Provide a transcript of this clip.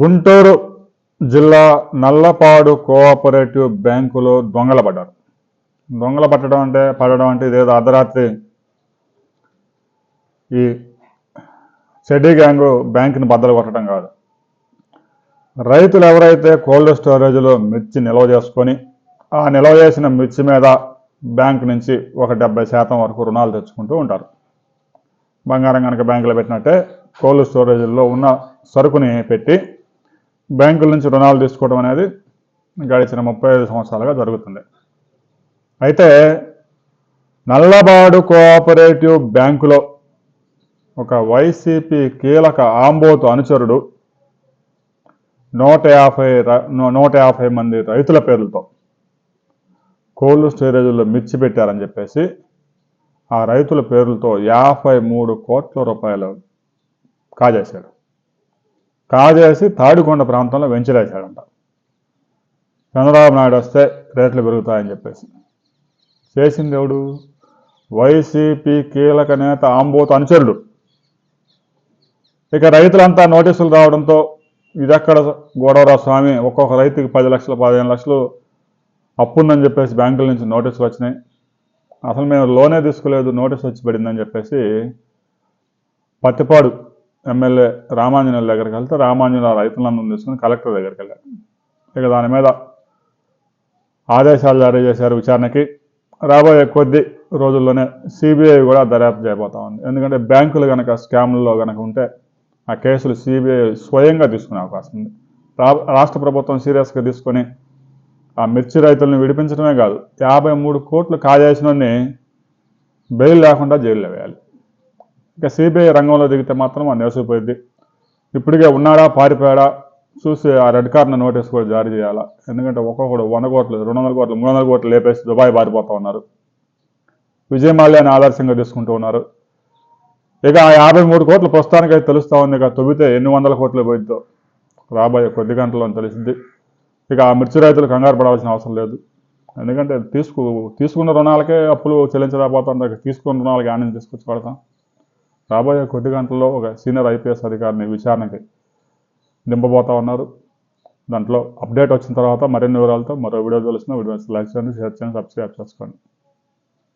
గుంటూరు జిల్లా నల్లపాడు కోఆపరేటివ్ బ్యాంకులో దొంగల పడ్డారు దొంగల పట్టడం అంటే పడడం అంటే ఇదేదో అర్ధరాత్రి ఈ చెడ్డీ గ్యాంగు బ్యాంకుని బద్దలు కొట్టడం కాదు. రైతులు ఎవరైతే కోల్డ్ స్టోరేజ్లో మిర్చి నిల్వ చేసుకొని ఆ నిల్వ చేసిన మిర్చి మీద బ్యాంకు నుంచి ఒక డెబ్బై శాతం వరకు రుణాలు తెచ్చుకుంటూ ఉంటారు. బంగారం కనుక బ్యాంకులో పెట్టినట్టే కోల్డ్ స్టోరేజ్లో ఉన్న సరుకుని పెట్టి బ్యాంకుల నుంచి రుణాలు తీసుకోవడం అనేది గడిచిన ముప్పై ఐదు సంవత్సరాలుగా జరుగుతుంది. అయితే నల్లబాడు కోఆపరేటివ్ బ్యాంకులో ఒక వైసీపీ కీలక ఆంబోతు అనుచరుడు నూట యాభై నూట యాభై మంది రైతుల పేర్లతో కోల్డ్ స్టోరేజ్లో మిర్చి పెట్టారని చెప్పేసి ఆ రైతుల పేర్లతో యాభై మూడు కోట్ల రూపాయలు కాజేశాడు. కాజేసి తాడికొండ ప్రాంతంలో వెంచలేశాడంట. చంద్రబాబు నాయుడు వస్తే రేట్లు పెరుగుతాయని చెప్పేసి. చేసింది ఎవడు? వైసీపీ కీలక నేత ఆంబోత్ అనుచరుడు. ఇక రైతులంతా నోటీసులు రావడంతో ఇదెక్కడ గోడవరా స్వామి ఒక్కొక్క రైతుకి పది లక్షలు పదిహేను లక్షలు అప్పుందని చెప్పేసి బ్యాంకుల నుంచి నోటీసులు వచ్చినాయి. అసలు మేము లోనే తీసుకోలేదు నోటీస్ వచ్చి పడిందని చెప్పేసి పత్తిపాడు ఎమ్మెల్యే రామాంజనేయుల దగ్గరికి వెళ్తే రామాంజనేయుల రైతులందరం తీసుకుని కలెక్టర్ దగ్గరికి వెళ్ళారు. ఇక దాని మీద ఆదేశాలు జారీ చేశారు విచారణకి. రాబోయే కొద్ది రోజుల్లోనే సిబిఐ కూడా దర్యాప్తు చేయబోతా ఉంది. ఎందుకంటే బ్యాంకులు కనుక స్కామ్లలో కనుక ఉంటే ఆ కేసులు సిబిఐ స్వయంగా తీసుకునే అవకాశం ఉంది. రా- రాష్ట్ర ప్రభుత్వం సీరియస్గా తీసుకొని ఆ మిర్చి రైతులను విడిపించడమే కాదు యాభై మూడు కోట్లు కాజేసినోడిని బెయిల్ లేకుండా జైల్లో వేయాలి. ఇక సిబిఐ రంగంలో దిగితే మాత్రం ఆ నేసిపోయింది ఇప్పటికే ఉన్నాడా పారిపోయాడా చూసి ఆ రెడ్ కార్నర్ నోటీస్ కూడా జారీ చేయాలా? ఎందుకంటే ఒక్కొక్కడు వంద కోట్లు రెండు వందల కోట్లు మూడు వందల కోట్లు లేపేసి దుబాయ్ పారిపోతా ఉన్నారు. విజయ్ మాల్యాని ఆదర్శంగా తీసుకుంటూ ఉన్నారు. ఇక ఆ యాభై మూడు కోట్లు ప్రస్తుతానికి అయితే తెలుస్తూ ఉంది. ఇక తొవ్వితే ఎన్ని వందల కోట్లు పోయిద్దో రాబోయే కొద్ది గంటల్లో తెలిసింది. ఇక ఆ మిర్చి రైతులు కంగారు పడాల్సిన అవసరం లేదు. ఎందుకంటే తీసుకు తీసుకున్న రుణాలకే అప్పులు చెల్లించలేకపోతాం తీసుకున్న రుణాలకి ఆనందం తీసుకొచ్చి పడతాం. రాబోయే కొద్ది గంటల్లో ఒక సీనియర్ ఐపీఎస్ అధికారిని విచారణకి దింపబోతా ఉన్నారు. దాంట్లో అప్డేట్ వచ్చిన తర్వాత మరిన్ని వివరాలతో మరో వీడియో తెలుస్తున్న. వీడియో లైక్ చేయండి షేర్ చేయండి సబ్స్క్రైబ్ చేసుకోండి.